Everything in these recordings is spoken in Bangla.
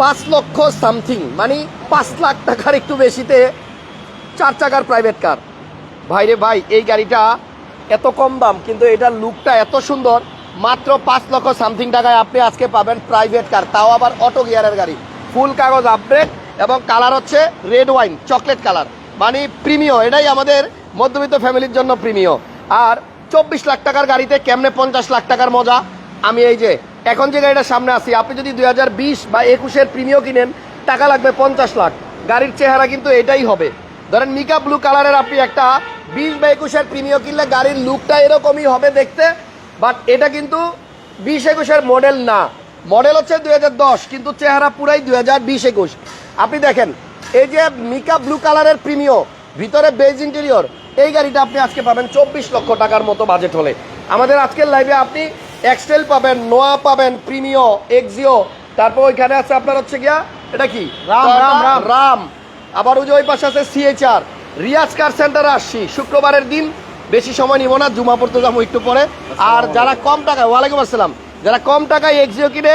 পাঁচ লক্ষ সামথিং মানে পাঁচ লাখ টাকার একটু বেশিতে চার চাকার প্রাইভেট কার ভাইরে ভাই, এই গাড়িটা এত কম দাম, কিন্তু এটার লুকটা এত সুন্দর। মাত্র পাঁচ লক্ষ সামথিং টাকায় আপনি আজকে পাবেন প্রাইভেট কার তাও আবার অটো গিয়ারের গাড়ি। ফুল কাগজ আপডেট এবং কালার হচ্ছে রেড ওয়াইন চকলেট কালার মানে প্রিমিয় এটাই আমাদের মধ্যবিত্ত ফ্যামিলির জন্য প্রিমিয় আর চব্বিশ লাখ টাকার গাড়িতে কেমনে পঞ্চাশ লাখ টাকার মজা? আমি এই যে এখন যে গাড়িটা সামনে আসি আপনি যদি দুই হাজার বিশ বা একুশের প্রিমিয় কিনেন, টাকা লাগবে পঞ্চাশ লাখ। গাড়ির চেহারা কিন্তু এটাই হবে। ধরেন মিকা ব্লু কালারের আপনি একটা বিশ বা একুশের প্রিমিয় কিনলে গাড়ির লুকটা এরকমই হবে দেখতে, বাট এটা কিন্তু বিশ একুশের মডেল না। মডেল হচ্ছে দুই হাজার দশ, কিন্তু চেহারা পুরাই দুই হাজার বিশ একুশ। আপনি দেখেন, এই যে মিকা ব্লু কালারের প্রিমিয় ভিতরে বেজ ইন্টেরিয়র, এই গাড়িটা আপনি আজকে পাবেন চব্বিশ লক্ষ টাকার মতো বাজেট হলে। আমাদের আজকের লাইভে আপনি এক্সটেল পাবেন নোয়া পাবেন প্রিমিয় এক্সিও। তারপর ওইখানে আছে আপনার হচ্ছে গিয়া এটা কি? রাম, রাম, রাম। রাম আবার ওই যে ওই পাশে আছে সিএচআর রিয়াজ কার সেন্টারে আসছি শুক্রবারের দিন। বেশি সময় নিব না জুমা পড়তে যাব একটু পরে। আর যারা কম টাকায় ওয়ালাইকুম আসসালাম। যারা কম টাকায় এক্সিও কিনে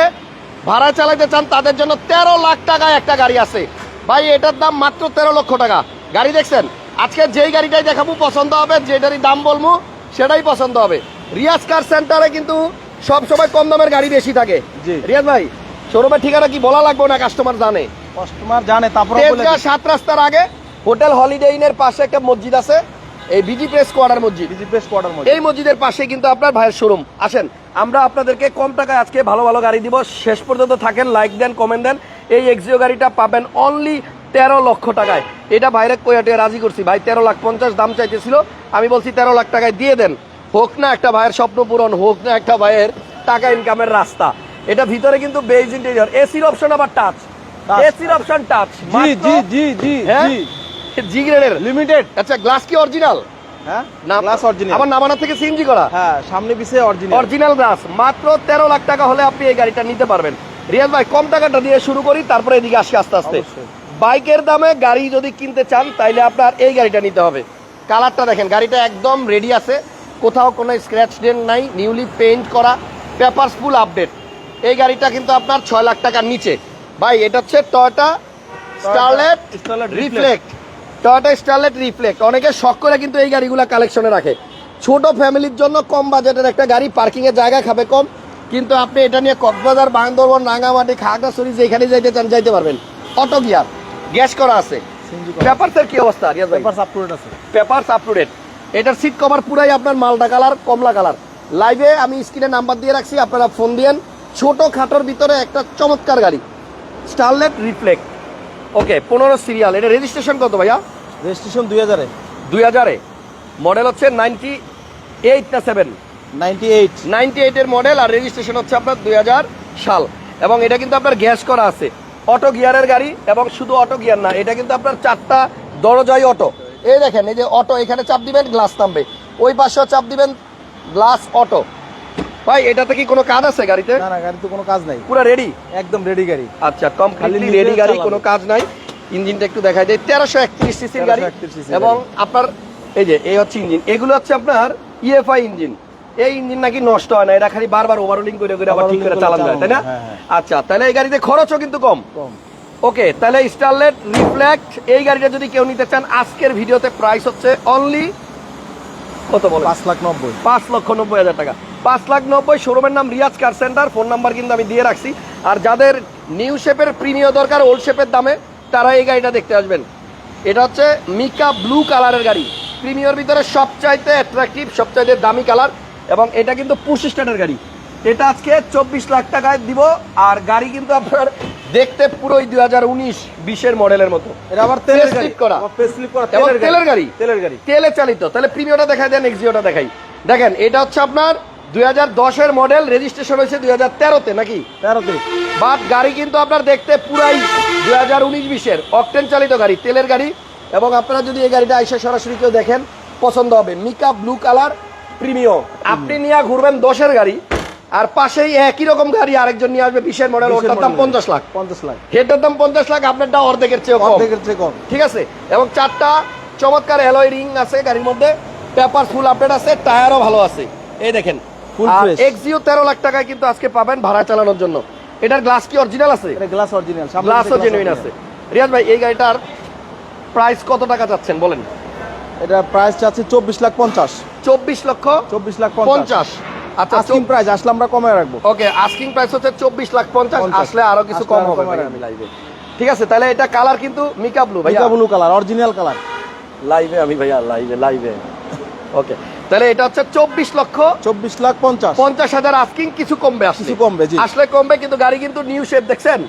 ভাড়া চালাতে চান তাদের জন্য তেরো লাখ টাকায় একটা গাড়ি আছে। ভাই এটার দাম মাত্র তেরো লক্ষ টাকা। গাড়ি দেখছেন? আজকে যেই গাড়িটাই দেখাবো পছন্দ হবে যেটারই দাম বলব সেটাই পছন্দ হবে। রিয়াজ কার সেন্টারে কিন্তু সব সময় কম দামের গাড়ি বেশি থাকে। রিয়াজ ভাই শোরুমের ঠিকানা কি বলা লাগবে না কাস্টমার জানে? কাস্টমার জানে তারপরে সাত রাস্তার আগে হোটেল হলিডে ইনের পাশে একটা মসজিদ আছে। এই বিজি প্রেস কোয়ার্টার মসজিদ। বিজি প্রেস কোয়ার্টার এই মসজিদের পাশে কিন্তু আপনার ভাইয়ের শোরুম আসেন আমরা আপনাদেরকে কম টাকায় আজকে ভালো ভালো গাড়ি দিব। শেষ পর্যন্ত থাকেন লাইক দেন কমেন্ট দেন। এই এক্সিও গাড়িটা পাবেন অনলি তেরো লক্ষ টাকায়। এটা বাইরে কোয়াটে রাজি করছি। ভাই তেরো লাখ পঞ্চাশ দাম চাইতেছিল। আমি বলছি তেরো লাখ টাকায় দিয়ে দেন। হোক না একটা ভাইয়ের স্বপ্ন পূরণ হোক না একটা ভাইয়ের টাকা ইনকামের রাস্তা। এটা ভিতরে কিন্তু বেজ ইন্টেরিয়র এসির অপশন আবার টাচ এসির option touch G G G G G. G গ্রেডের লিমিটেড আচ্ছা গ্লাস কি অরিজিনাল হ্যাঁ? গ্লাস অরিজিনাল আবার নামানা থেকে সিএনজি করা? হ্যাঁ সামনে পিছে অরিজিনাল অরিজিনাল গ্লাস মাত্র তেরো লাখ টাকা হলে আপনি এই গাড়িটা নিতে পারবেন। রিয়াজ ভাই কম টাকাটা দিয়ে শুরু করি তারপরে এদিকে আসি আস্তে আস্তে। বাইকের দামে গাড়ি যদি কিনতে চান তাইলে আপনার এই গাড়িটা নিতে হবে। কালারটা দেখেন গাড়িটা একদম রেডি আছে। কোথাও কোনো স্ক্র্যাচ ডেন্ট নাই নিউলি পেইন্ট করা পেপারস ফুল আপডেট এই গাড়িটা কিন্তু আপনার ছয় লাখ টাকার নিচে। ভাই এটা হচ্ছে Toyota Starlet reflect Toyota Starlet reflect অনেকে শখ করে কিন্তু এই গাড়িগুলো কালেকশনে রাখে। ছোট ফ্যামিলির জন্য কম বাজেটের একটা গাড়ি পার্কিং এর জায়গা খাবে কম। কিন্তু আপনি এটা নিয়ে কক্সবাজার বান্দরবন রাঙামাটি খাগড়াছড়ি যেখানে যাইতে চান যাইতে পারবেন। অটো গিয়ার গ্যাস করা আছে। পেপারসের কি অবস্থা? পেপারস আপ টু ডেট আছে। পেপারস আপ টু ডেট এটার সিট কভার পুরাই আপনার মালটা কালার কমলা কালার। লাইভে আমি স্ক্রিনে নাম্বার দিয়ে রাখছি আপনারা ফোন দিয়েন। ছোট খাটোর ভিতরে একটা চমৎকার গাড়ি। স্টারলেট রিফ্লেক্ট ওকে পনেরো সিরিয়াল এটা রেজিস্ট্রেশন কত ভাইয়া? রেজিস্ট্রেশন দুই হাজারে। দুই হাজারে। মডেল হচ্ছে নাইনটি এইট না সেভেন নাইনটি এইট নাইনটি এইটের মডেল আর রেজিস্ট্রেশন হচ্ছে আপনার দুই হাজার সাল। এবং এটা কিন্তু আপনার গ্যাস করা আছে। অটো গিয়ারের গাড়ি এবং শুধু অটো গিয়ার না এটা কিন্তু আপনার চারটা দরজাই অটো এই দেখেন এই যে অটো এখানে চাপ দিবেন গ্লাস নামবে। ওই পাশেও চাপ দিবেন গ্লাস অটো। ভাই এটাতে কি কোনো কাজ আছে গাড়িতে? না না গাড়ি তো কোনো কাজ নাই। পুরো রেডি একদম রেডি গাড়ি। আচ্ছা কমপ্লিটলি খালি রেডি গাড়ি? কোনো কাজ নাই। ইঞ্জিনটা একটু দেখাই দেয় তেরোশো একত্রিশ সিসির গাড়ি। 1331 এবং আপনার এই যে এই হচ্ছে ইঞ্জিন। এগুলো হচ্ছে আপনার ইএফআই ইঞ্জিন। এই ইঞ্জিন নাকি নষ্ট হয় না এটা খালি বারবার ওভারলোডিং করে করে আবার ঠিক করে চালানো যায় তাই না? হ্যাঁ, হ্যাঁ। আচ্ছা তাহলে এই গাড়িতে খরচও কিন্তু কম। কম। ওকে তাহলে স্টারলেট রিফ্লেক্ট এই গাড়িটা যদি কেউ নিতে চান আজকের ভিডিওতে প্রাইস হচ্ছে অনলি কত বলে? পাঁচ লাখ নব্বই। পাঁচ লক্ষ নব্বই হাজার টাকা। পাঁচ লাখ নব্বই শোরুমের নাম Riaz car centre phone number কিন্তু আমি দিয়ে রাখছি। আর যাদের নিউ শেপের প্রিমিয় দরকার ওল্ড শেপের দামে তারা এই গাড়িটা দেখতে আসবেন। এটা হচ্ছে মিকা ব্লু কালারের গাড়ি। প্রিমিয়র ভিতরে সবচাইতে অ্যাট্রাকটিভ সবচাইতে দামি কালার এবং এটা কিন্তু পুশ স্টার্টের গাড়ি। এটা আজকে চব্বিশ লাখ টাকায় দিব আর গাড়ি কিন্তু আপনার দেখতে পুরোই দুই হাজার উনিশ বিশের মডেলের মতো। এটা আবার তেলের গাড়ি। করা। তেলের গাড়ি। তেলের গাড়ি। তেলে চালিত। তাহলে প্রিমিয়টা দেখাই দেন এক্সিওটা দেখাই। দেখেন এটা হচ্ছে আপনার দুই হাজার দশের মডেল রেজিস্ট্রেশন হয়েছে দুই হাজার তেরোতে নাকি? তেরোতে। বাট গাড়ি কিন্তু আপনার দেখতে পুরাই দুই হাজার উনিশ বিশের। অকটেন চালিত গাড়ি তেলের গাড়ি। এবং আপনারা যদি এই গাড়িটা আইসা সরাসরি কেউ দেখেন পছন্দ হবে। মিকা ব্লু কালার প্রিমিয়ম আপনি নিয়ে ঘুরবেন দশের গাড়ি। আর পাশেই একই রকম গাড়ি আরেকজন নিয়ে আসবে বিশের মডেল 20 ওটার দাম। পঞ্চাশ লাখ। পঞ্চাশ লাখ। হেডের দাম পঞ্চাশ লাখ আপনারটা অর্ধেকের কম। অর্ধেকের চেয়ে কম। ঠিক আছে? এবং চারটা চমৎকার অ্যালয় রিং আছে গাড়ির মধ্যে। পেপার ফুল আপডেট আছে টায়ারও ভালো আছে। এই দেখেন আর এক্সিও তেরো লাখ টাকায় কিন্তু আজকে পাবেন ভাড়া চালানোর জন্য। এটার গ্লাস কি অরিজিনাল আছে? গ্লাস অরিজিনাল গ্লাসও জেনুইন আছে। রিয়াজ ভাই এই গাড়িটার প্রাইস কত টাকা চাচ্ছেন বলেন? এটা প্রাইস চাচ্ছে চব্বিশ লাখ পঞ্চাশ। চব্বিশ লক্ষ চব্বিশ লাখ পঞ্চাশ। আচ্ছা আস্কিং প্রাইস আসলে আমরা কমে রাখব। ওকে আস্কিং প্রাইস হচ্ছে চব্বিশ লাখ পঞ্চাশ। আসলে আরও কিছু কম হবে ঠিক আছে তাহলে এটা কালার কিন্তু মিকা blue blue colour original colour লাইভে আমি ভাইয়া লাইভে লাইভে ওকে তাহলে এটা হচ্ছে চব্বিশ লক্ষ চব্বিশ লাখ পঞ্চাশ। পঞ্চাশ হাজার আস্কিং কিছু কমবে আসলে। কিছু কমবে। আসলে কমবে কিন্তু গাড়ি কিন্তু নিউ শেপ দেখছেন?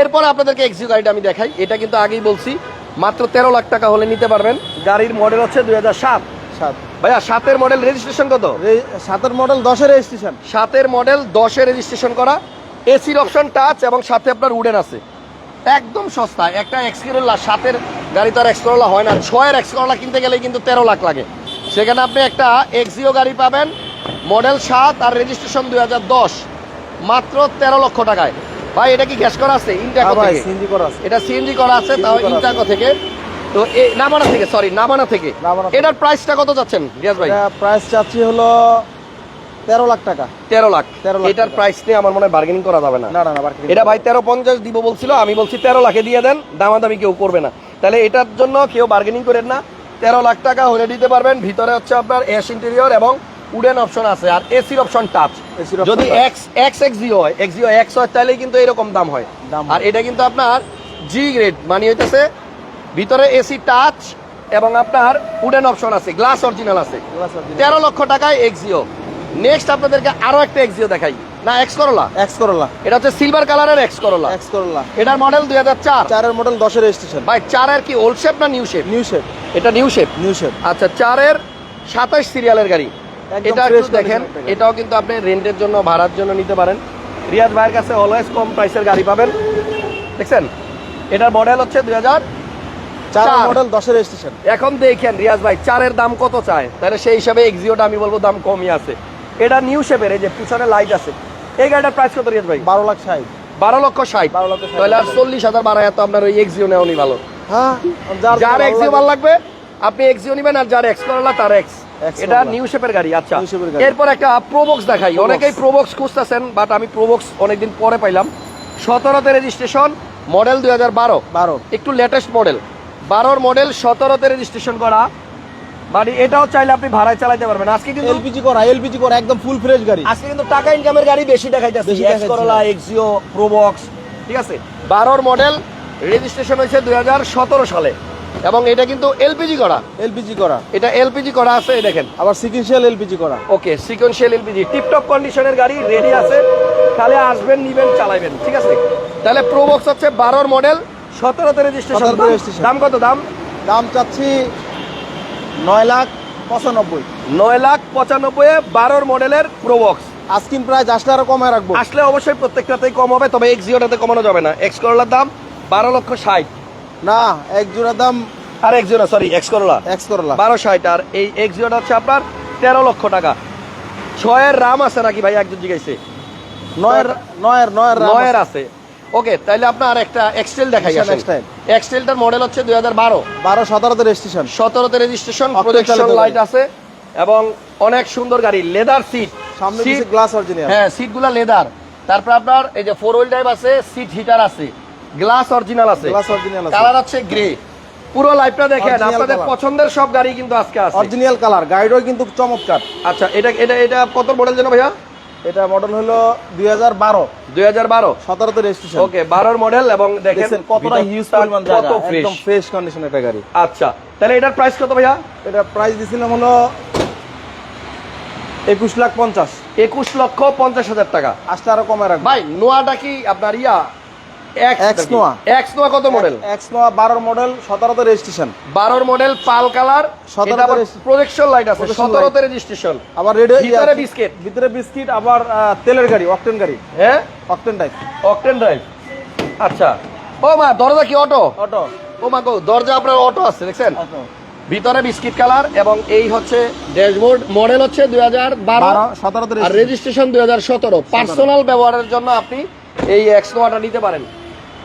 এরপর আপনাদেরকে এক্সিউ গাড়িটা আমি দেখাই। এটা কিন্তু আগেই বলছি মাত্র তেরো লাখ টাকা হলে নিতে পারবেন। গাড়ির মডেল হচ্ছে দুই হাজার সাত। সাত। ভাইয়া সাতের মডেল রেজিস্ট্রেশন কত? সাতের মডেল দশের রেজিস্ট্রেশন সাতের মডেল দশে রেজিস্ট্রেশন করা। এসির অপশন টাচ এবং সাথে আপনার উডেন আছে। একদম সস্তা। একটা এক্সকরোলা সাতের গাড়ি তো আর এক্সকরোলা হয় না। ছয়ের এক্সকরোলা কিনতে গেলে কিন্তু তেরো লাখ লাগে। সেখানে আপনি একটা এক্সিও গাড়ি পাবেন। মডেল সাত আর রেজিস্ট্রেশন দুই হাজার দশ। মাত্র তেরো লক্ষ টাকায়। ভাই এটা কি গ্যাস করা আছে? ইনটাকো হ্যাঁ ভাই থেকে। করা আছে। এটা সিএনজি করা আছে তাও। ইনটাকো থেকে। তো এ নামানা থেকে সরি নামানা থেকে। এটার প্রাইসটা কত যাচ্ছেন রিয়াজ ভাই? প্রাইস চাচ্ছি হলো তেরো লাখ টাকা। তেরো লাখ। 13 লাখ এটার প্রাইস নিয়ে আমার মনে হয় বার্গেনিং করা যাবে না। না এটা ভাই তেরো পঞ্চাশ দিব বলছিল আমি বলছি তেরো লাখে দিয়ে দেন দামাদামি কেউ করবে না। তাহলে এটার জন্য কেউ বার্গেনিং করেন না। তেরো লাখ টাকা হলে দিতে পারবেন ভিতরে হচ্ছে আপনার এস ইন্টেরিয়র এবং উডেন অপশন আছে আর এসির অপশন টাচ যদি এক্স এক্স এক্স জিও হয় এক্স জিও এক্স হয় তাহলে কিন্তু এরকম দাম হয়। আর এটা কিন্তু আপনার জি গ্রেড মানে হইতেছে ভিতরে এসি টাচ এবং আপনার উডেন অপশন আছে গ্লাস অরিজিনাল আছে। তেরো লক্ষ টাকায় এক্সিও নেক্সট আপনাদেরকে আরও একটা এক্সিও দেখাই। না এক্স করলা এক্স করোলা এটা হচ্ছে সিলভার কালারের এক্স করলা এক্স করোলা এটার মডেল দুই হাজার চার। চারের মডেল দশের রেজিস্ট্রেশন ভাই চারের কি ওল্ড শেপ না নিউ শেপ নিউ শেপ এটা নিউ শেপ নিউ শেপ আচ্ছা চারের সাতাশ সিরিয়ালের গাড়ি। এটা একটু দেখেন। এটাও কিন্তু আপনি রেন্টের জন্য ভাড়ার জন্য নিতে পারেন। রিয়াজ ভাইয়ের কাছে অলওয়েজ কম প্রাইসের গাড়ি পাবেন। দেখছেন? এটার মডেল হচ্ছে দুই হাজার চার। মডেল দশের রেজিস্ট্রেশন এখন দেখেন রিয়াজ ভাই চারের দাম কত চায়? তাহলে সেই হিসাবে এক্সিওটা আমি বলব দাম কমই আছে। এটা নিউ শেপের এই যে পিছনে লাইট আছে। এই গাড়িটার প্রাইস কত রিয়াজ ভাই? বারো লাখ ষাট। বারো লক্ষ ষাট। 12 লক্ষ ষাট। তাহলে আর চল্লিশ হাজার বাড়ায় তো আপনার ওই এক্সিও ভালো। হ্যাঁ যার এক্সিও ভালো লাগবে আপনি এক্সিও নেবেন আর যার এক্স করলা তার এক্স এটা নিউ শেপের গাড়ি আচ্ছা। এরপর একটা প্রোবক্স দেখাই। অনেকেই প্রোবক্স খুঁজতেছেন বাট আমি প্রোবক্স অনেকদিন পরে পাইলাম। সতেরোতে রেজিস্ট্রেশন মডেল দুই হাজার বারো। বারো। একটু লেটেস্ট মডেল বারোর মডেল সতেরোতে রেজিস্ট্রেশন করা। মানে এটাও চাইলে আপনি ভাড়ায় চালাতে পারবেন। আজকে কিন্তু এলপিজি করা এলপিজি করা একদম ফুল ফ্রেশ গাড়ি। আজকে কিন্তু টাকা ইনকামের গাড়ি বেশি দেখাইতেছে। এক্স। করলা এক্সিও প্রোবক্স ঠিক আছে? বারোর মডেল রেজিস্ট্রেশন হয়েছে দুই হাজার সতেরো সালে। এবং এটা কিন্তু এলপিজি করা। এলপিজি করা। এটা এলপিজি করা আছে দেখেন। আবার সিকুয়েন্সিয়াল এলপিজি করা। ওকে সিকোয়েন্সিয়াল এলপিজি। টিপটপ কন্ডিশনের গাড়ি রেডি আছে। তাহলে আসবেন নিবেন চালাবেন ঠিক আছে? তাহলে প্রোবক্স হচ্ছে বারোর মডেল সতেরোতে রেজিস্ট্রেশন 17 তে registration। দাম কত? দাম? দাম চাচ্ছি নয় লাখ পঁচানব্বই। নয় লাখ পঁচানব্বই বারোর মডেলের প্রোবক্স আস্কিন প্রাইস আসলে আরও কমায় রাখব। আসলে অবশ্যই প্রত্যেকটাতেই কম হবে তবে এক্স জিওটাতে কমানো যাবে না। এক্স করলার দাম বারো লক্ষ ষাট। না এক জোড়া দাম আর Axio sorry X Corolla X Corolla বারো ষাট আর এই এক্স জিওটা হচ্ছে আপনার তেরো লক্ষ টাকা। ছয়ের রাম আছে নাকি ভাই? একজন জিজ্ঞাসা নয়ের নয়ের নয়ের নয়ের আছে। ওকে তাহলে আপনার একটা এক্সটেল দেখাই আসেন। এক্সটেলটার মডেল হচ্ছে দুই হাজার বারো। বারো সতেরোতে রেজিস্ট্রেশন সতেরোতে রেজিস্ট্রেশন প্রজেকশন লাইট আছে এবং অনেক সুন্দর গাড়ি লেদার সিট সামনে গ্লাস অরিজিনাল হ্যাঁ সিটগুলো লেদার তারপর আপনার এই যে ফোর হুইল ড্রাইভ আছে সিট হিটার আছে গ্লাস অরিজিনাল আছে। গ্লাস অরিজিনাল আছে। কালার হচ্ছে গ্রে পুরো লাইফটা দেখেন আপনাদের পছন্দের সব গাড়ি কিন্তু আজকে আছে। অরিজিনাল কালার গাড়িটাও কিন্তু চমৎকার। আচ্ছা এটা এটা এটা কত মডেল যেন ভাইয়া? এটা মডেল হলো দুই হাজার বারো। দুই হাজার বারো। সতেরোতে রেজিস্ট্রেশন ওকে বারোর মডেল এবং দেখেন কতটা হিউজ পরিমাণ কত ফ্রেশ একদম ফ্রেশ কন্ডিশন একটা গাড়ি। আচ্ছা তাহলে এটার প্রাইস কত ভাইয়া? এটা প্রাইস দিছিলাম হলো একুশ লাখ পঞ্চাশ। একুশ লক্ষ পঞ্চাশ হাজার টাকা। আসলে আরও কমে রাখব। ভাই নোয়াটা কি আপনার ইয়া? X নোয়া। এক্স নোয়া কত মডেল এক্স নোয়া বারোর মডেল সতেরোতে রেজিস্ট্রেশন বারোর মডেল পাল কালার। 17 আবার তে প্রজেকশন লাইট আছে রেজিস্ট্রেশন আবার রেডিও ভিতরে biscuit। ভিতরে বিস্কিট আবার তেলের গাড়ি অকটেন গাড়ি। হ্যাঁ? অকটেন টাইপ অকটেন ড্রাইভ আচ্ছা। ও মা দরজা কি অটো অটো ও মা গো দরজা আপনার অটো আছে দেখছেন? ভিতরে বিস্কিট কালার এবং এই হচ্ছে ড্যাশবোর্ড মডেল হচ্ছে দুই হাজার বারো। আর রেজিস্ট্রেশন দুই হাজার সতেরো। পার্সোনাল ব্যবহারের জন্য আপনি এই এক্স নোয়াটা নিতে পারেন।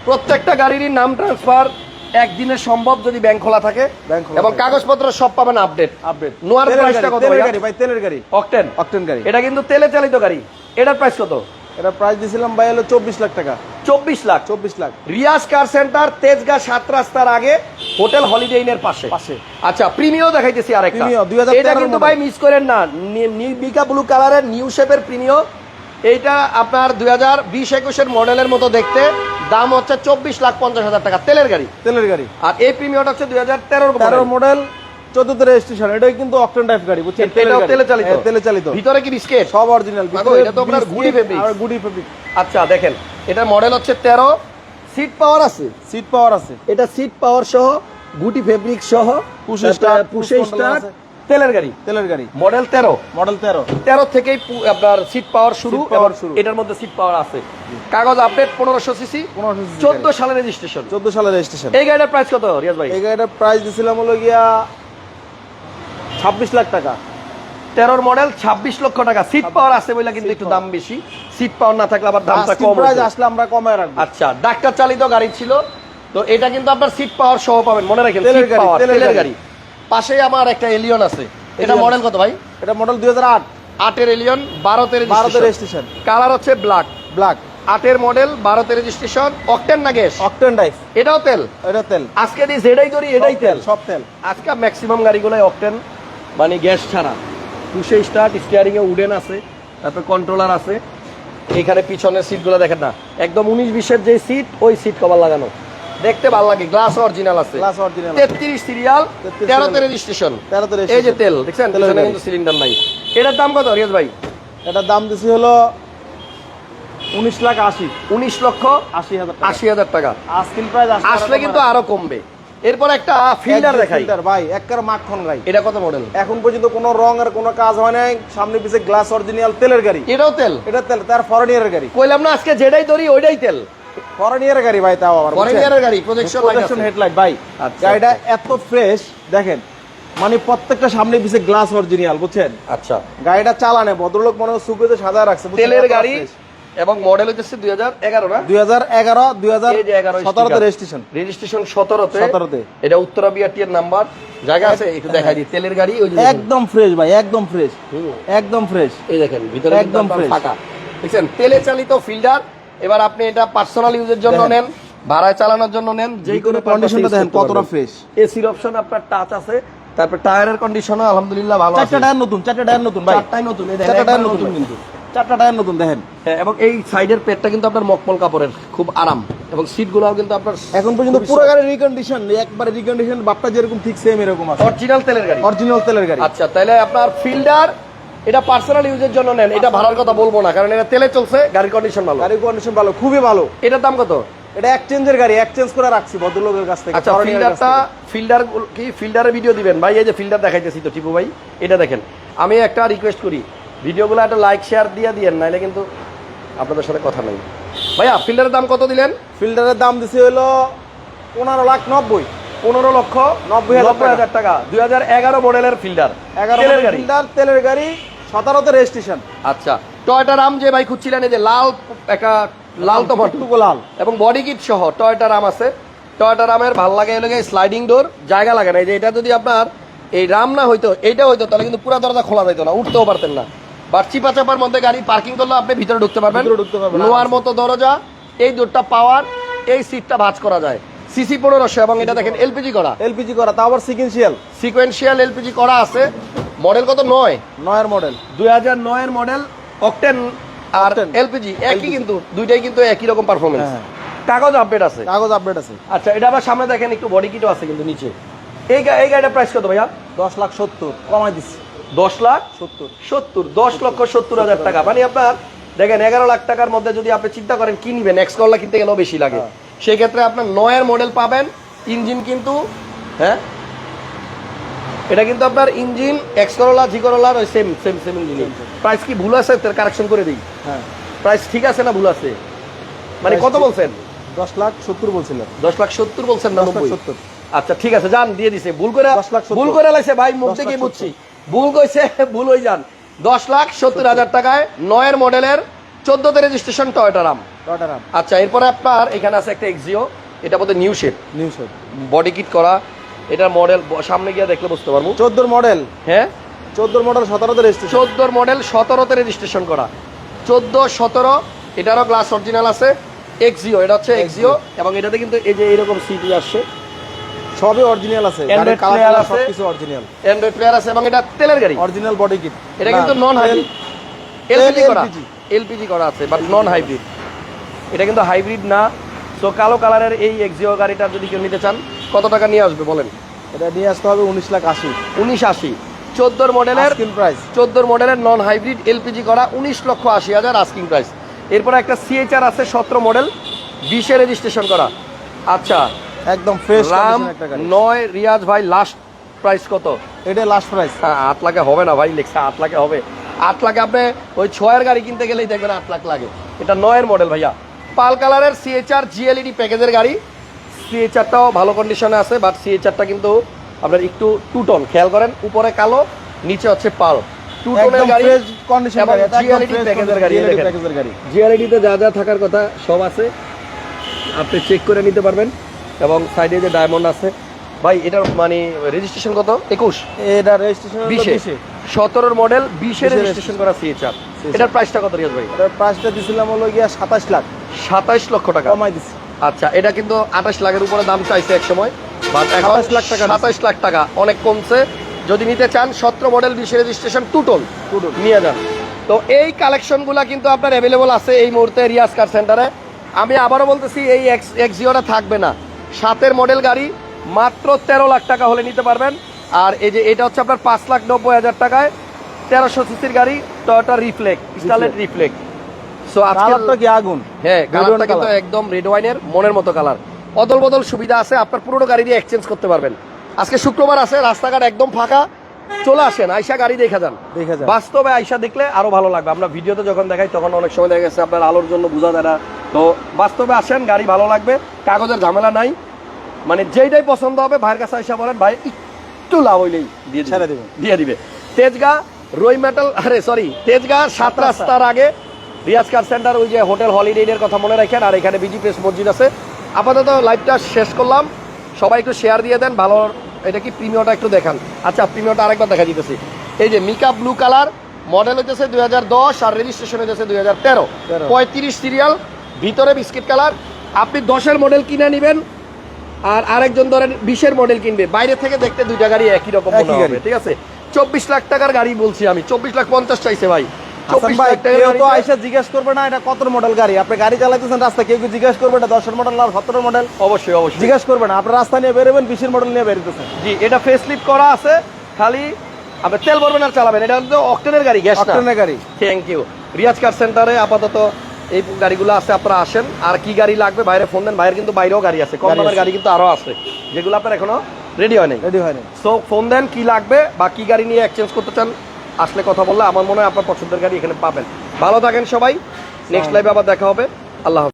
প্রত্যেকটা গাড়িরই নাম ট্রান্সফার একদিনে সম্ভব যদি ব্যাংক খোলা থাকে এবং কাগজপত্র সব পাবেন আপডেট আপডেট নোয়ার প্রাইসটা কত গাড়ি ভাই তেলের গাড়ি। অকটেন অকটেন গাড়ি। এটা কিন্তু তেলে চালিত গাড়ি। এটার প্রাইস কত? এটা প্রাইস দিয়েছিলাম ভাই হলো চব্বিশ লাখ টাকা। চব্বিশ লাখ। চব্বিশ লাখ। রিয়াজ কার সেন্টার তেজগা সাত রাস্তার আগে হোটেল হলিডে ইনের পাশে। পাশে। আচ্ছা প্রিমিও দেখাইতেছি আরেকটা। Premio, 2013 এটা কিন্তু ভাই মিস করেন না। নিবিকা ব্লু কালারের নিউ শেপের প্রিমিও এইটা আপনার দুই হাজার বিশ একুশের মডেলের মতো দেখতে। দাম হচ্ছে চব্বিশ লাখ পঞ্চাশ হাজার টাকা তেলের গাড়ি। তেলের গাড়ি। আর এই প্রিমিয়টা হচ্ছে দুই হাজার তেরোর তেরো মডেল চোদ্দতে রেজিস্ট্রেশন এটাই কিন্তু অকটেন টাইপ গাড়ি বুঝছেন? এটাও তেলে চালিত। হ্যাঁ, তেলে চালিত। ভিতরে কি বিস্কেট সব অরিজিনাল এটা তো আপনার গুডি। আর গুডি ফেব্রিক আচ্ছা দেখেন এটার মডেল হচ্ছে তেরো। সিট পাওয়ার আছে। সিট পাওয়ার আছে। এটা সিট পাওয়ার সহ গুটি ফেব্রিক সহ পুশে স্টার্ট আছে। তেলের গাড়ি। তেলের গাড়ি। মডেল তেরো। মডেল তেরো। তেরো থেকেই আপনার সিট পাওয়ার শুরু এবং শুরু। এটার মধ্যে সিট পাওয়ার আছে। কাগজ আপডেট পনেরোশো সিসি চোদ্দ সালের রেজিস্ট্রেশন চোদ্দ সালের রেজিস্ট্রেশন এই গাড়িটার প্রাইস কত রিয়াজ ভাই? এই গাড়িটার প্রাইস দিছিলাম হলো গিয়া ছাব্বিশ লাখ টাকা। তেরোর মডেল ছাব্বিশ লক্ষ টাকা। সিট পাওয়ার আছে বলে কিন্তু একটু দাম বেশি। সিট পাওয়ার না থাকলে আবার দামটা কম প্রাইস আসলে আমরা কমায় রাখব। আচ্ছা ডাক্তার চালিত গাড়ি ছিল। তো এটা কিন্তু আপনার সিট পাওয়ার সহ পাবেন। মনে রাখেন তেলের গাড়ি, তেলের গাড়ি। পাশেই আমার একটা এলিয়ন আছে। এটা মডেল কত ভাই? এটা মডেল দুই হাজার আট। আটের এলিয়ন বারোতে বারোতে রেজিস্ট্রেশন কালার হচ্ছে ব্ল্যাক ব্ল্যাক আটের মডেল বারোতে রেজিস্ট্রেশন অকটেন না গ্যাস অকটেন ডাইভ এটাও তেল? এটা তেল। আজকে দিয়ে যেটাই করি এটাই তেল সব তেল। আজকে ম্যাক্সিমাম গাড়িগুলোই অকটেন মানে গ্যাস ছাড়া। পুষে স্টার্ট স্টিয়ারিং এ উডেন আছে তারপর কন্ট্রোলার আছে। এখানে পিছনের সিটগুলো দেখেন না। একদম উনিশ বিশের যে সিট ওই সিট কভার লাগানো। দেখতে ভালো লাগে গ্লাস অরিজিনাল আছে। গ্লাস অরিজিনাল তেত্রিশ সিরিয়াল 33 তেরোতে serial। রেজিস্ট্রেশন তেরোতে এই যে তেল দেখছেন? তেলের কিন্তু সিলিন্ডার নাই। এটার দাম কত রিয়াজ ভাই? এটার দাম দিছি হলো উনিশ লাখ আশি। উনিশ লক্ষ আশি হাজার টাকা। আশি হাজার টাকা। আস্কিল প্রাইস আসলে কিন্তু আরও কমবে। এরপর একটা ফিল্ডার দেখাই। ফিল্টার ভাই একবার মাখন গাড়ি এটা কত মডেল এখন পর্যন্ত কোনো রং আর কোনো কাজ হয় নাই। সামনে পিছে গ্লাস অরিজিনাল তেলের গাড়ি। এটাও তেল? এটা তেল তার ফরেনিয়ারের গাড়ি। কইলাম না আজকে যেটাই ধরি ওইটাই তেল। ফরেন গাড়ি ভাই তাও আবার ফরেন গাড়ি প্রজেকশন প্রজেকশন হেডলাইট ভাই। আচ্ছা, গাড়িটা এত ফ্রেশ দেখেন মানে প্রত্যেকটা সামনে পিছে গ্লাস অরিজিনাল বুঝছেন? আচ্ছা। গাড়িটা চালানে ভদ্রলোক মনে হয় সুকেতে সাদা রাখছে তেলের গাড়ি এবং মডেল হচ্ছে দুই হাজার এগারো না? 2011 2017 সতেরোতে রেজিস্ট্রেশন রেজিস্ট্রেশন সতেরোতে। 17 এটা উত্তরা বিআরটির নাম্বার জায়গা আছে একটু দেখাই দিই। তেলের গাড়ি ওই একদম ফ্রেশ ভাই একদম ফ্রেশ একদম ফ্রেশ এই দেখেন ভিতরে একদম। ফাঁকা। দেখছেন তেলে চালিত ফিল্টার এবার আপনি এটা পার্সোনাল ইউজের জন্য নেন ভাড়ায় চালানোর জন্য নেন যে কোনো কন্ডিশনটা দেখেন কতটা ফ্রেশ এসির অপশন আপনার টাচ আছে তারপর টায়ারের কন্ডিশনও আলহামদুলিল্লাহ ভালো আছে। চারটা টায়ার নতুন চারটা টায়ার নতুন ভাই। চারটাই নতুন এই চারটা টায়ার নতুন। কিন্তু। চারটা টায়ার নতুন দেখেন। হ্যাঁ, এবং এই সাইডের পেটটা কিন্তু আপনার মকমল কাপড়ের খুব আরাম। এবং সিট গুলাও কিন্তু আপনার এখন পর্যন্ত পুরো গাড়ির রিকন্ডিশন একবারে রিকন্ডিশন বাপটা যেরকম ঠিক সেম এরকম আছে। অরিজিনাল তেলের গাড়ি। অরিজিনাল তেলের গাড়ি। আচ্ছা তাহলে আপনার ফিল্ডার এটা পার্সোনাল ইউজের জন্য নেন এটা ভাড়ার কথা বলব না কারণ এটা তেলে চলছে গাড়ির কন্ডিশন ভালো। গাড়ির কন্ডিশন ভালো খুবই ভালো। এটার দাম কত? এটা এক্সচেঞ্জের গাড়ি এক্সচেঞ্জ করে রাখছি ভদ্রলোকের কাছ থেকে আচ্ছা ফিল্ডারটা। ফিল্ডার কি ফিল্ডারে ভিডিও দিবেন? ভাই এই যে ফিল্ডার দেখাইতেছি তো টিপু ভাই এটা দেখেন। আমি একটা রিকোয়েস্ট করি ভিডিওগুলো একটা লাইক শেয়ার দিয়ে দিয়েন নাইলে কিন্তু আপনাদের সাথে কথা নেই। ভাইয়া ফিল্ডারের দাম কত দিলেন? ফিল্টারের দাম দিছি হলো পনেরো লাখ নব্বই। পনেরো লক্ষ নব্বই হাজার টাকা। দুই হাজার এগারো মডেলের ফিল্ডার। এগারো তেলের গাড়ি। ফিল্টার তেলের গাড়ি সতেরোতে রেজিস্ট্রেশন। আচ্ছা। টয়টা রাম যে ভাই খুঁজছিলেন এই যে লাল একটা লাল টমাটো টুকু লাল। এবং বডি কিট সহ টয়টা রাম আছে। টয়টা রামের ভালো লাগে এলাকা স্লাইডিং ডোর জায়গা লাগে না। এই যে এটা যদি আপনার এই রাম না হইতো এইটা হইতো তাহলে কিন্তু পুরো দরজা খোলা যেত না উঠতেও পারতেন না। বাট চিপা চাপার মধ্যে গাড়ি পার্কিং করলে আপনি ভিতরে ঢুকতে পারবেন। ঢুকতে পারবেন, লোয়ার মতো দরজা এই দোরটা পাওয়ার এই সিটটা ভাঁজ করা যায়। সিসি পনেরোশো এবং এটা দেখেন এলপিজি করা। এলপিজি করা তাও আবার সিকেন্সিয়াল সিকোয়েন্সিয়াল এলপিজি করা আছে। মডেল কত? নয়। নয়ের মডেল। দুই হাজার নয়ের মডেল অকটেন আর এলপিজি একই কিন্তু দুইটাই কিন্তু একই রকম পারফরমেন্স হ্যাঁ। কাগজ আপডেট আছে। কাগজ আপডেট আছে। আচ্ছা এটা আবার সামনে দেখেন একটু বডি কিটও আছে কিন্তু নিচে। এই গা- এই গাড়িটার প্রাইস কত ভাইয়া? দশ লাখ সত্তর কমাই দিচ্ছি। দশ লাখ সত্তর। সত্তর দশ লক্ষ সত্তর হাজার টাকা। মানে আপনার দেখেন এগারো লাখ টাকার মধ্যে যদি আপনি চিন্তা করেন কি নিবেন? এক্স করলা কিনতে গেলেও বেশি লাগে। হ্যাঁ। সেই ক্ষেত্রে আপনার নয়ের মডেল পাবেন ইঞ্জিন কিন্তু হ্যাঁ? এটা কিন্তু আপনার ইঞ্জিন এক্স করলা জি করলার ওই same same same engine price কি ভুল আছে তার কারেকশন করে দিই। হ্যাঁ। প্রাইস ঠিক আছে না ভুল আছে? মানে কত বলছেন? দশ লাখ সত্তর বলছিলেন। দশ লাখ সত্তর বলছেন না নব্বই? সত্তর। আচ্ছা ঠিক আছে যান দিয়ে দিছে। ভুল করে ভুল করে লাইছে ভাই মুখ থেকে বুঝছি। ভুল কইছে ভুল হয়ে যান। দশ লাখ সত্তর হাজার টাকায় নয়ের মডেলের চোদ্দতে রেজিস্ট্রেশন টয়টা রাম আচ্ছা এরপরে আপনার এখানে আছে একটা এক্সিও এটা বলতে new shape new shape body kit করা এটার মডেল সামনে গিয়ে দেখলে বুঝতে পারব। চোদ্দোর মডেল হ্যাঁ? চোদ্দোর মডেল সতেরোতে রেজিস্ট্রেশন চোদ্দোর মডেল সতেরোতে রেজিস্ট্রেশন করা। চোদ্দ সতেরো এটারও গ্লাস অরিজিনাল আছে। এক্সিও এটা হচ্ছে এক্সিও এবং এটাতে কিন্তু এই যে এরকম সিটি আসছে। সবই অরিজিনাল আছে। Player কালার আছে। সবকিছু অরিজিনাল অ্যান্ড্রয়েড প্লেয়ার আছে এবং এটা তেলের গাড়ি। অরিজিনাল বডি কিট এটা কিন্তু নন হাইব্রিড এলপিজি করা। এলপিজি করা আছে বাট নন হাইব্রিড এটা কিন্তু হাইব্রিড না। সো কালো কালারের এই এক্সিও গাড়িটা যদি কেউ নিতে চান কত টাকা নিয়ে আসবে বলেন? এটা নিয়ে আসতে হবে উনিশ লাখ আশি। উনিশ আশি। চোদ্দোর মডেলের প্রাইস চোদ্দোর মডেলের নন হাইব্রিড এলপিজি করা উনিশ লক্ষ আশি হাজার আস্কিং প্রাইস এরপরে একটা সিএইচআর আছে সতেরো মডেল বিশে রেজিস্ট্রেশন করা। আচ্ছা। একদম ফ্রেশ রাম নয় রিয়াজ ভাই লাস্ট প্রাইস কত? এটা লাস্ট প্রাইস হ্যাঁ আট লাখে হবে না ভাই লেখছে আট লাখে হবে। আট লাখে আপনি ওই ছয়ের গাড়ি কিনতে গেলেই দেখবেন আট লাখ লাগে। এটা নয়ের মডেল ভাইয়া। পাল কালারের সিএচআর জিএলইডি প্যাকেজের গাড়ি। সিএচআরটাও ভালো কন্ডিশনে আছে বাট সিএচআরটা কিন্তু আপনার একটু টু টোন খেয়াল করেন উপরে কালো নিচে হচ্ছে পাল। টু টোনের গাড়ি কন্ডিশন গাড়ি প্যাকেজের গাড়ি প্যাকেজের গাড়ি। জিআরআইডিতে যা যা থাকার কথা সব আছে। আপনি চেক করে নিতে পারবেন এবং সাইডে যে ডায়মন্ড আছে। ভাই এটার মানে রেজিস্ট্রেশন কত? একুশ। এটা রেজিস্ট্রেশন বিশে। সতেরোর মডেল বিশে রেজিস্ট্রেশন করা সিএচআর এটার প্রাইসটা কত রিয়াজ ভাই? এটার প্রাইসটা দিছিলাম হলো গিয়া সাতাশ লাখ। সাতাইশ লক্ষ টাকা। কমাই দিছি। আচ্ছা এটা কিন্তু আঠাশ লাখের উপরে দাম চাইছে এক সময়। বাট 27 লাখ টাকা সাতাইশ লাখ টাকা অনেক কমছে। যদি নিতে চান সতেরো মডেল বিশে রেজিস্ট্রেশন টুটল Total। নিয়ে যান। তো এই কালেকশনগুলো কিন্তু আপনার অ্যাভেলেবল আছে এই মুহূর্তে রিয়াজ কার সেন্টারে আমি আবারও বলতেছি এই এক্স এক্সিওটা থাকবে না। সাতের মডেল গাড়ি মাত্র তেরো লাখ টাকা হলে নিতে পারবেন। আর এই যে এটা হচ্ছে আপনার পাঁচ লাখ নব্বই হাজার টাকায় তেরোশো সিসির গাড়ি Toyota reflect Starlet reflect so কালারটা কি আগুন? হ্যাঁ কালারটা কিন্তু একদম রেড ওয়াইনের মনের মতো কালার অদল বদল সুবিধা আছে আপনার পুরোনো গাড়ি দিয়ে এক্সচেঞ্জ করতে পারবেন। আজকে শুক্রবার আছে রাস্তাঘাট একদম ফাঁকা। চলে আসেন আইসা গাড়ি দেখে যান। দেখে যান। বাস্তবে আইসা দেখলে আরও ভালো লাগবে। আমরা ভিডিওতে যখন দেখাই তখন অনেক সময় দেখা গেছে আপনার আলোর জন্য বোঝা যায় না। তো বাস্তবে আসেন গাড়ি ভালো লাগবে কাগজের ঝামেলা নাই। মানে যেইটাই পছন্দ হবে ভাইয়ের কাছে আইসা বলেন ভাই একটু লাভ হইলেই দিয়ে ছেড়ে দিবে দিয়ে দিবে। তেজগা রই মেটাল আরে সরি তেজগা সাত রাস্তার আগে রিয়াজ কার সেন্টার ওই যে হোটেল হলিডে এর কথা মনে রাখেন আর এখানে বিজি প্রেস মসজিদ আছে। আপাতত লাইভটা শেষ করলাম। সবাই একটু শেয়ার দিয়ে দেন ভালো এটা কি প্রিমিয়টা একটু দেখান। আচ্ছা প্রিমিয়টা আরেকবার দেখা দিতেছি। এই যে মিকা ব্লু কালার মডেল হইতেছে দুই হাজার দশ আর রেজিস্ট্রেশন হইতেছে দুই হাজার তেরো। তেরো। পঁয়ত্রিশ সিরিয়াল ভিতরে বিস্কিট কালার আপনি দশের মডেল কিনে নেবেন আর আরেকজন ধরেন বিশের মডেল কিনবে। বাইরে থেকে দেখতে দুইটা গাড়ি একই রকম ঠিক আছে? চব্বিশ লাখ টাকার গাড়ি বলছি আমি চব্বিশ লাখ পঞ্চাশ চাইছে ভাই। হাসান ভাই কেউ তো আইসা জিজ্ঞেস করবে না এটা কত মডেল গাড়ি? আপনি গাড়ি চালাইতেছেন রাস্তা কেউ জিজ্ঞেস করবে এটা দশের মডেল সতেরো মডেল অবশ্যই অবশ্যই। জিজ্ঞেস করবে না আপনার রাস্তা নিয়ে বেরোবেন বিশের মডেল নিয়ে বেরোতেছেন জি এটা ফেস লিফট করা আছে খালি আপনি তেল ভরবেন আর চালাবেন এটা হচ্ছে অক্টেনের গাড়ি গ্যাস অক্টেনের গাড়ি। থ্যাংক ইউ রিয়াজ কার সেন্টারে আপাতত এই গাড়িগুলো আছে আপনারা আসেন। আর কি গাড়ি লাগবে বাইরে ফোন দেন বাইরে কিন্তু বাইরেও গাড়ি আছে কম দামের গাড়ি কিন্তু আরও আছে যেগুলো আপনার এখনও রেডি হয়নি রেডি হয়নি সো ফোন দেন কি লাগবে বা কি গাড়ি নিয়ে এক্সচেঞ্জ করতে চান আসলে কথা বললে আমার মনে হয় আপনার পছন্দের গাড়ি এখানে পাবেন। ভালো থাকেন সবাই। নেক্সট লাইভে আবার দেখা হবে। আল্লাহ